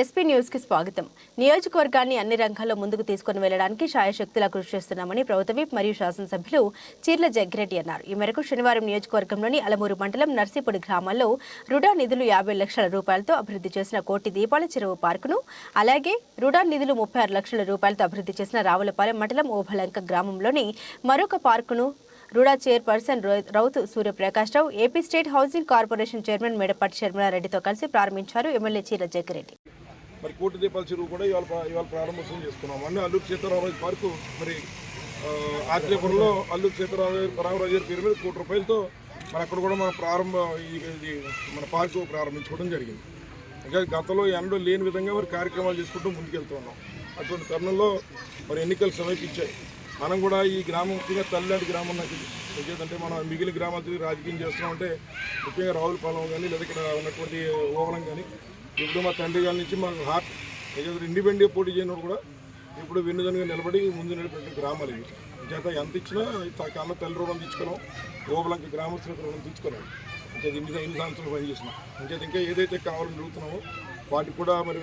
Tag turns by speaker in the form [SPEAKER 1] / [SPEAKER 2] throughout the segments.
[SPEAKER 1] SP న్యూస్కి స్వాగతం. నియోజకవర్గాన్ని అన్ని రంగాల్లో ముందుకు తీసుకుని వెళ్ళడానికి శాయశక్తులా కృషి చేస్తున్నామని ప్రభుత్వ విప్ మరియు శాసనసభ్యులు చీర్ల జగ్గిరెడ్డి అన్నారు. ఈ మేరకు శనివారం నియోజకవర్గంలోని అలమూరు మండలం నర్సీపూడి గ్రామాల్లో రుడా నిధులు యాభై లక్షల రూపాయలతో అభివృద్ధి చేసిన కోటి దీపాల చెరువు పార్కును అలాగే రుడా నిధులు ముప్పై ఆరు లక్షల రూపాయలతో అభివృద్ధి చేసిన రావులపాలెం మండలం ఓభలంక గ్రామంలోని మరొక పార్కును రుడా చైర్పర్సన్ రౌ- Rauthu Suryaprakash Rao AP state housing corporation chairman Medapati శర్మలారెడ్డితో కలిసి ప్రారంభించారు ఎమ్మెల్యే చీర జగ్గిరెడ్డి.
[SPEAKER 2] మరి కోటి దీపాల చెరువు కూడా ఇవాళ ఇవాళ ప్రారంభోత్సవం చేసుకున్నాం అన్నీ అల్లూరు సీతారామరాజు పార్కు మరి ఆ, ఆత్రేయపురంలో అల్లూరు సీతారామరాజు రామరాజు గారి పేరు మీద కోటి రూపాయలతో మరి అక్కడ కూడా మన ప్రారంభ ఈ- ఇది మన పార్కు ప్రారంభించుకోవడం జరిగింది. ఇంకా గతంలో ఎండలో లేని విధంగా మరి కార్యక్రమాలు చేసుకుంటూ ముందుకెళ్తున్నాం అటువంటి తరుణంలో మరి ఎన్నికలు సమీపించాయి. మనం కూడా ఈ గ్రామం ముఖ్యంగా తల్లిలాంటి గ్రామం నాకు ఇది. ఎందుకంటే మనం మిగిలిన గ్రామాలు తిరిగి రాజకీయం చేస్తున్నాం అంటే ముఖ్యంగా రావులపాలెం కానీ లేదా ఇక్కడ ఉన్నటువంటి ఓవలం కానీ ఇప్పుడు మా తండ్రి గారి నుంచి మాకు హార్ట్ ఏదైతే ఇండిపెండెంట్ పోటీ చేయని కూడా ఇప్పుడు వెన్నుదనుగా నిలబడి ముందు నడిపేటువంటి గ్రామాలు ఇవి. చేత ఎంత ఇచ్చినా కన్న తల్లి రుణం తెచ్చుకోవడం ఓబలంకి గ్రామస్తులకు రుణం తెచ్చుకోవడం అంటే ఇన్ని ఇన్ని సంవత్సరాలు పనిచేసినాం అంటే ఇంకా ఏదైతే కావాలని అడుగుతున్నామో వాటికి కూడా మరి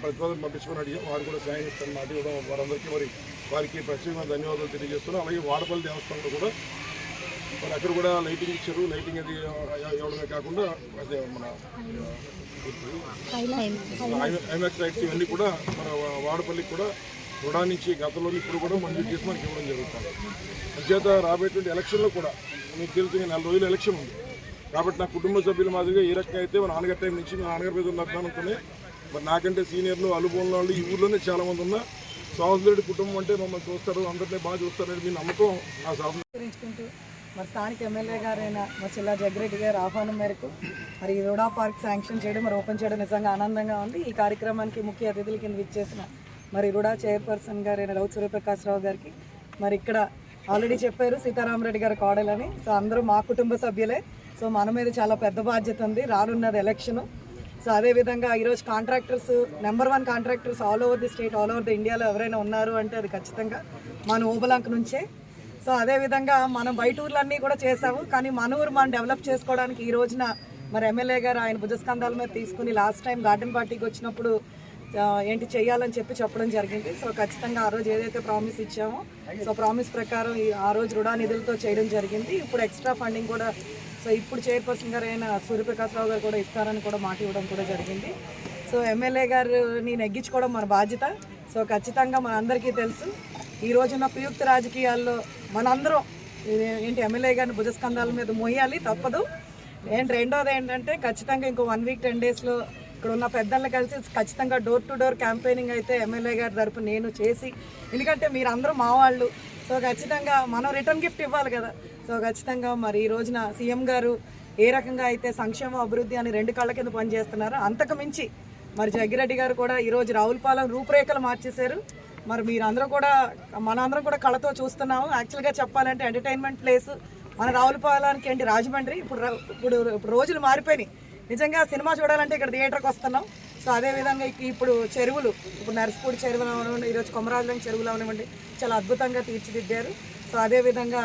[SPEAKER 2] ప్రతిపాదన పంపించుకొని అడిగాం. వారు కూడా సాయం ఇస్తాను మాట ఇవ్వడం వారందరికీ మరి వారికి ప్రత్యేకంగా ధన్యవాదాలు తెలియజేస్తున్నాం. అలాగే వాడపల్లి దేవస్థానంలో కూడా మరి అక్కడ కూడా లైటింగ్ ఇచ్చారు. లైటింగ్ అది ఇవ్వడమే కాకుండా అదే మన ఐమాక్స్ లైట్స్ ఇవన్నీ కూడా మన వాడపల్లికి కూడా రుణా నుంచి గతంలో ఇప్పుడు కూడా మంజూరు చేసి మనకి ఇవ్వడం జరుగుతుంది. అంచేత రాబోయేటువంటి ఎలక్షన్లో కూడా మీకు తెలుసు నెల రోజులు ఎలక్షన్ ఉంది. కాబట్టి నా కుటుంబ సభ్యుల మాదిరిగా ఏ రకంగా అయితే మా నాన్నగారి టైం నుంచి మా నాన్నగారి మీద ఉన్న అభిమానంతోనే మరి నాకంటే సీనియర్లు అనుభవం వాళ్ళు ఈ ఊర్లోనే చాలామంది ఉన్నా సహోదరుడి కుటుంబం అంటే మమ్మల్ని చూస్తారు అందరినీ బాగా చూస్తారని మీ నమ్మకం నా
[SPEAKER 3] సహోదరు మరి స్థానిక ఎమ్మెల్యే గారైన మా చిల్లా జగ్రెడ్డి గారి ఆహ్వానం మేరకు మరి ఈ రూడా పార్క్ శాంక్షన్ చేయడం మరి ఓపెన్ చేయడం నిజంగా ఆనందంగా ఉంది. ఈ కార్యక్రమానికి ముఖ్య అతిథుల కింద విచ్చేసిన మరి రుడా చైర్పర్సన్ గారైన రౌత్ సూర్యప్రకాశ్రావు గారికి మరి ఇక్కడ ఆల్రెడీ చెప్పారు సీతారామరెడ్డి గారి కోడలని. సో అందరూ మా కుటుంబ సభ్యులే. సో మన మీద చాలా పెద్ద బాధ్యత ఉంది రానున్నది ఎలక్షను. సో అదేవిధంగా ఈరోజు contractors number one contractors all over the state all over the ఇండియాలో ఎవరైనా ఉన్నారు అంటే అది ఖచ్చితంగా మన ఓబలాంక్ నుంచే సో అదేవిధంగా మనం బయట ఊర్లన్నీ కూడా చేసాము కానీ మన ఊరు మనం డెవలప్ చేసుకోవడానికి ఈ రోజున మరి ఎమ్మెల్యే గారు ఆయన భుజస్కంధాల మీద తీసుకుని లాస్ట్ టైం గార్డెన్ పార్టీకి వచ్చినప్పుడు ఏంటి చేయాలని చెప్పి చెప్పడం జరిగింది. సో ఖచ్చితంగా ఆ రోజు ఏదైతే ప్రామిస్ ఇచ్చామో సో ప్రామిస్ ప్రకారం ఆ రోజు రుణా నిధులతో చేయడం జరిగింది. ఇప్పుడు ఎక్స్ట్రా ఫండింగ్ కూడా సో ఇప్పుడు చైర్పర్సన్ గారు అయిన సూర్యప్రకాశ్రావు గారు కూడా ఇస్తారని కూడా మాట ఇవ్వడం కూడా జరిగింది. సో ఎమ్మెల్యే గారిని నెగ్గించుకోవడం మన బాధ్యత. సో ఖచ్చితంగా మన అందరికీ తెలుసు. ఈ రోజున్న ప్రయుక్త రాజకీయాల్లో మనందరం ఏంటి ఎమ్మెల్యే గారిని భుజస్కంధాల మీద మోయాలి? తప్పదు. ఏంటి రెండోది ఏంటంటే ఖచ్చితంగా ఇంకో వన్ వీక్ టెన్ డేస్లో ఇక్కడ ఉన్న పెద్దల్ని కలిసి ఖచ్చితంగా డోర్ టు డోర్ క్యాంపెయినింగ్ అయితే ఎమ్మెల్యే గారి తరపు నేను చేసి ఎందుకంటే మీరు అందరూ మా వాళ్ళు. సో ఖచ్చితంగా మనం రిటర్న్ గిఫ్ట్ ఇవ్వాలి కదా. సో ఖచ్చితంగా మరి ఈ రోజున సీఎం గారు ఏ రకంగా అయితే సంక్షేమ అభివృద్ధి అని రెండు కళ్ళ కింద పనిచేస్తున్నారో అంతకు మించి మరి జగ్గిరెడ్డి గారు కూడా ఈరోజు రావులపాలెం రూపురేఖలు మార్చేశారు. మరి మీరందరూ కూడా మనందరం కూడా కళతో చూస్తున్నాము. యాక్చువల్గా చెప్పాలంటే ఎంటర్టైన్మెంట్ ప్లేస్ మన రావులపాలెంకి ఏంటి రాజమండ్రి. ఇప్పుడు ఇప్పుడు ఇప్పుడు రోజులు మారిపోయినాయి. నిజంగా సినిమా చూడాలంటే ఇక్కడ థియేటర్కి వస్తున్నాం. సో అదే విధంగా ఇప్పుడు చెరువులు ఇప్పుడు నర్సిపూడి చెరువులు అవనివ్వండి ఈరోజు కొమరాజులం చెరువులు అవనివ్వండి చాలా అద్భుతంగా తీర్చిదిద్దారు. సో అదే విధంగా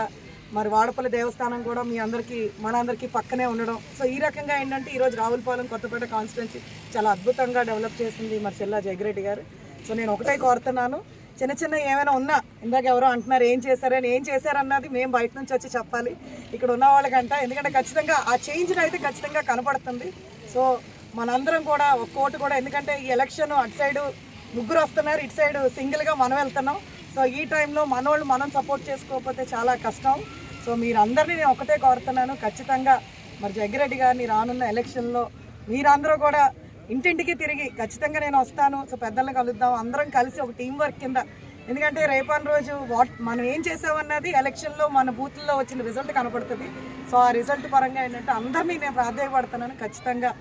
[SPEAKER 3] మరి వాడపల్లి దేవస్థానం కూడా మీ అందరికీ మనందరికీ పక్కనే ఉండడం. సో ఈ రకంగా ఏంటంటే ఈరోజు రావులపాలెం కొత్తపేట కాన్స్టిట్యున్సీ చాలా అద్భుతంగా డెవలప్ చేసింది మరి చెల్లా జగ్గిరెడ్డి గారు. సో నేను ఒకటే కోరుతున్నాను. చిన్న చిన్న ఏమైనా ఉన్నా ఇందాక ఎవరో అంటున్నారు ఏం చేశారని ఏం చేశారన్నది మేము బయట నుంచి వచ్చి చెప్పాలి. ఇక్కడ ఉన్న వాళ్ళకంట ఎందుకంటే ఖచ్చితంగా ఆ చేంజ్ అయితే ఖచ్చితంగా కనపడుతుంది. సో మనందరం కూడా ఒక్కోటి కోటు కూడా ఎందుకంటే ఈ ఎలక్షన్ అటు సైడ్ ముగ్గురు వస్తున్నారు ఇటు సైడ్ సింగిల్గా మనం వెళ్తున్నాం. సో ఈ టైంలో మనోళ్ళు మనం సపోర్ట్ చేసుకోకపోతే చాలా కష్టం. సో మీరందరినీ నేను ఒకటే కోరుతున్నాను. ఖచ్చితంగా మరి జగ్గిరెడ్డి గారిని రానున్న ఎలక్షన్లో మీరందరూ కూడా ఇంటింటికి తిరిగి ఖచ్చితంగా నేను వస్తాను. సో పెద్దలను కలుద్దాం. అందరం కలిసి ఒక టీం వర్క్ కింద. ఎందుకంటే రేపటి రోజు వాట్ మనం ఏం చేసామన్నది ఎలక్షన్లో మన బూత్లో వచ్చిన రిజల్ట్ కనపడుతుంది. సో ఆ రిజల్ట్ పరంగా ఏంటంటే అందరినీ నేను ప్రాధాన్యపడుతున్నాను ఖచ్చితంగా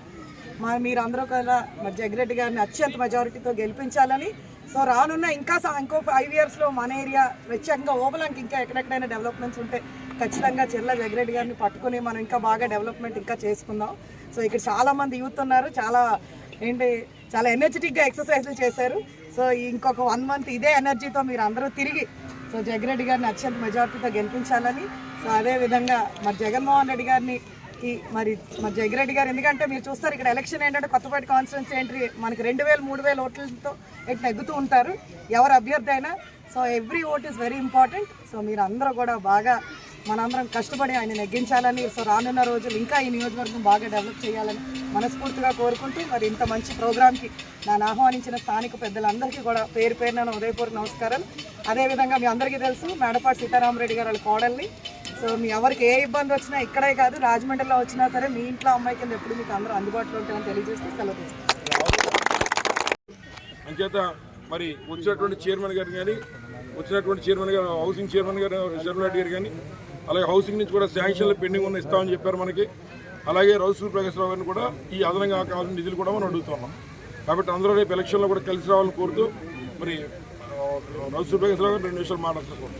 [SPEAKER 3] మా మీరందరూ కూడా మరి జగ్గిరెడ్డి గారిని అత్యంత మెజారిటీతో గెలిపించాలని. సో రానున్న ఇంకా స- ఇంకో ఫైవ్ ఇయర్స్లో మన ఏరియా ప్రత్యేకంగా ఓబలాంకి ఇంకా ఎక్కడెక్కడైనా డెవలప్మెంట్స్ ఉంటే ఖచ్చితంగా చెల్ల జగ్గిరెడ్డి గారిని పట్టుకొని మనం ఇంకా బాగా డెవలప్మెంట్ ఇంకా చేసుకుందాం. సో ఇక్కడ చాలా మంది యూత్ ఉన్నారు. చాలా ఏంటి చాలా ఎనర్జెటిక్గా ఎక్సర్సైజ్లు చేశారు. సో ఇంకొక వన్ మంత్ ఇదే ఎనర్జీతో మీరు అందరూ తిరిగి సో జగన్ రెడ్డి గారిని అత్యంత మెజార్టీతో గెలిపించాలని. సో అదే విధంగా మరి జగన్మోహన్ రెడ్డి గారిని మరి మరి జగ్గిరెడ్డి గారు ఎందుకంటే మీరు చూస్తారు ఇక్కడ ఎలక్షన్ ఏంటంటే కొత్తపేట కాన్స్టిట్యున్సీ ఎంట్రీ మనకి రెండు వేలు మూడు వేల ఓట్లతో ఇట్లా ఎగ్గుతూ ఉంటారు. ఎవరు అభ్యర్థి అయినా so every vote is very important so మీరు అందరూ కూడా బాగా మనందరం కష్టపడి ఆయన నెగ్గించాలని సో రానున్న రోజులు ఇంకా ఈ నియోజకవర్గం బాగా డెవలప్ చేయాలని మనస్ఫూర్తిగా కోరుకుంటూ మరి ఇంత మంచి ప్రోగ్రామ్కి నన్ను ఆహ్వానించిన స్థానిక పెద్దలందరికీ కూడా పేరు పేరున ఉదయపూర్వక నమస్కారాలు. అదేవిధంగా మీ అందరికీ తెలుసు మేడపాటి సీతారామరెడ్డి గారు వాళ్ళ కోడల్ని. సో మీ ఎవరికి ఏ ఇబ్బంది వచ్చినా ఇక్కడే కాదు రాజమండ్రిలో వచ్చినా సరే మీ ఇంట్లో అమ్మాయి కింద ఎప్పుడు మీకు అందరూ అందుబాటులో ఉంటామని తెలియజేస్తే సెలవు
[SPEAKER 2] అంచేత మరి వచ్చినటువంటి చైర్మన్ గారు కానీ వచ్చినటువంటి చైర్మన్ గారు హౌసింగ్ చైర్మన్ గారు శర్మరెడ్డి గారు కానీ అలాగే హౌసింగ్ నుంచి కూడా శాంక్షన్లు పెండింగ్ ఉన్న ఇస్తామని చెప్పారు మనకి. అలాగే రౌసూర్ ప్రకాశ్రావు గారిని కూడా ఈ అదనంగా కావాల్సిన నిధులు కూడా మనం అడుగుతున్నాం కాబట్టి అందరూ రేపు ఎలక్షన్లో కూడా కలిసి రావాలని కోరుతూ మరి రౌసూర్ ప్రకాశ్రావు గారు రెండు నిమిషాలు మాట్లాడుతున్నాం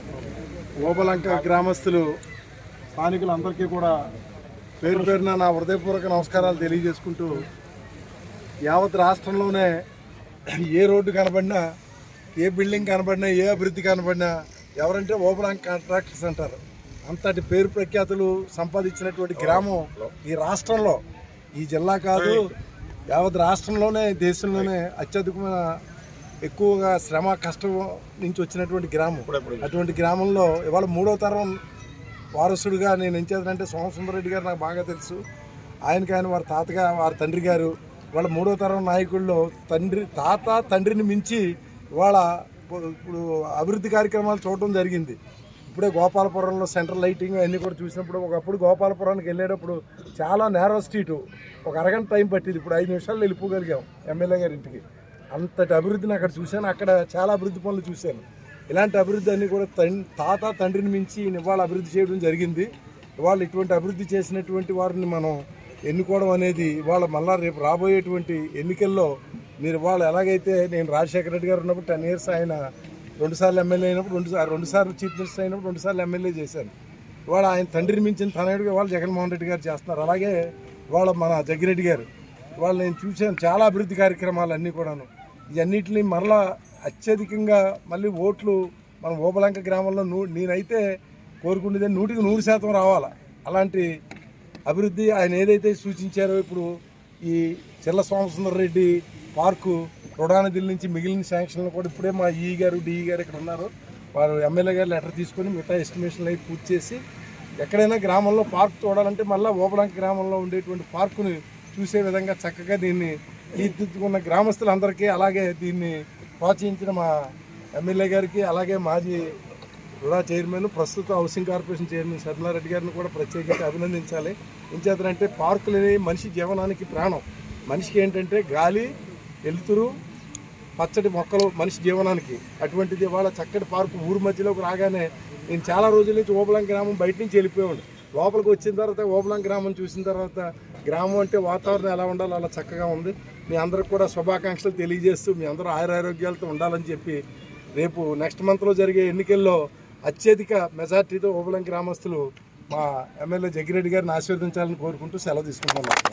[SPEAKER 4] ఓబలంక గ్రామస్తులు స్థానికులందరికీ కూడా పేరు పేరున నా హృదయపూర్వక నమస్కారాలు తెలియజేసుకుంటూ యావత్ రాష్ట్రంలోనే ఏ రోడ్డు కనబడినా ఏ బిల్డింగ్ కనబడినా ఏ అభివృద్ధి కనబడినా ఎవరంటే ఓబలాంక్ కాంట్రాక్టర్స్ అంటారు. అంతటి పేరు ప్రఖ్యాతులు సంపాదించినటువంటి గ్రామం ఈ రాష్ట్రంలో. ఈ జిల్లా కాదు యావత్ రాష్ట్రంలోనే దేశంలోనే అత్యధికమైన ఎక్కువగా శ్రమ కష్టం నుంచి వచ్చినటువంటి గ్రామం. అటువంటి గ్రామంలో ఇవాళ మూడో తరం వారసుడిగా నేను ఏం చేద్దానంటే సోమసుందరెడ్డి గారు నాకు బాగా తెలుసు. ఆయనకి ఆయన వారి తాతగా వారి తండ్రి గారు. వాళ్ళ మూడో తరం నాయకుల్లో తండ్రి తాత తండ్రిని మించి ఇవాళ ఇప్పుడు అభివృద్ధి కార్యక్రమాలు చూడటం జరిగింది. ఇప్పుడే గోపాలపురంలో సెంట్రల్ లైటింగ్ అన్నీ కూడా చూసినప్పుడు ఒకప్పుడు గోపాలపురానికి వెళ్ళేటప్పుడు చాలా నేరో స్ట్రీటు ఒక అరగంట టైం పట్టింది. ఇప్పుడు ఐదు నిమిషాల్లో వెళ్ళిపోగలిగాం ఎమ్మెల్యే గారి ఇంటికి. అంతటి అభివృద్ధిని అక్కడ చూశాను. అక్కడ చాలా అభివృద్ధి పనులు చూశాను. ఇలాంటి అభివృద్ధి అన్ని కూడా తాత తండ్రిని మించి ఇవాళ అభివృద్ధి చేయడం జరిగింది. ఇవాళ ఇటువంటి అభివృద్ధి చేసినటువంటి వారిని మనం ఎన్నుకోవడం అనేది ఇవాళ మళ్ళా రేపు రాబోయేటువంటి ఎన్నికల్లో మీరు ఇవాళ ఎలాగైతే నేను రాజశేఖర రెడ్డి గారు ఉన్నప్పుడు టెన్ ఇయర్స్ ఆయన రెండుసార్లు ఎమ్మెల్యే అయినప్పుడు రెండు సార్లు రెండుసార్లు చీఫ్ మినిస్టర్ అయినప్పుడు రెండుసార్లు ఎమ్మెల్యే చేశాను ఇవాళ ఆయన తండ్రిని మించిన తనయుడిగా ఇవాళ జగన్మోహన్ రెడ్డి గారు చేస్తున్నారు. అలాగే ఇవాళ మన జగ్గిరెడ్డి గారు ఇవాళ నేను చూశాను చాలా అభివృద్ధి కార్యక్రమాలు అన్నీ కూడాను. ఇవన్నిటిని మరలా అత్యధికంగా మళ్ళీ ఓట్లు మన ఓబలంక గ్రామంలో నూ నేనైతే కోరుకునేది నూటికి నూరు శాతం రావాలి. అలాంటి అభివృద్ధి ఆయన ఏదైతే సూచించారో ఇప్పుడు ఈ చిల్ల సోమసుందర్ రెడ్డి పార్కు రుణానిధుల నుంచి మిగిలిన శాంక్షన్లు కూడా ఇప్పుడే మా ఈ గారు డిఈ గారు ఇక్కడ ఉన్నారు. వారు ఎమ్మెల్యే గారు లెటర్ తీసుకొని మిగతా ఎస్టిమేషన్లు అవి పూర్తి చేసి ఎక్కడైనా గ్రామంలో పార్క్ చూడాలంటే మళ్ళీ ఓపలంక గ్రామంలో ఉండేటువంటి పార్కుని చూసే విధంగా చక్కగా దీన్ని తీర్చిదిద్దుకున్న గ్రామస్తులందరికీ అలాగే దీన్ని ప్రోత్సహించిన మా ఎమ్మెల్యే గారికి అలాగే మాజీ రుడా చైర్మన్ ప్రస్తుత హౌసింగ్ కార్పొరేషన్ చైర్మన్ శర్మలారెడ్డి గారిని కూడా ప్రత్యేకంగా అభినందించాలి. ఇంచేతనంటే పార్కులు అనేవి మనిషి జీవనానికి ప్రాణం. మనిషికి ఏంటంటే గాలి వెలుతురు పచ్చటి మొక్కలు మనిషి జీవనానికి. అటువంటిది ఇవాళ చక్కటి పార్కు ఊరు మధ్యలోకి రాగానే నేను చాలా రోజుల నుంచి ఓబలం గ్రామం బయట నుంచి వెళ్ళిపోయాడు లోపలికి వచ్చిన తర్వాత ఓబలం గ్రామం చూసిన తర్వాత గ్రామం అంటే వాతావరణం ఎలా ఉండాలో అలా చక్కగా ఉంది. మీ అందరికి కూడా శుభాకాంక్షలు తెలియజేస్తూ మీ అందరూ ఆయురారోగ్యాలతో ఉండాలని చెప్పి రేపు నెక్స్ట్ మంత్లో జరిగే ఎన్నికల్లో అత్యధిక మెజార్టీతో ఓబలం గ్రామస్తులు మా ఎమ్మెల్యే జగ్గిరెడ్డి గారిని ఆశీర్వదించాలని కోరుకుంటూ సెలవు తీసుకుంటున్నాను.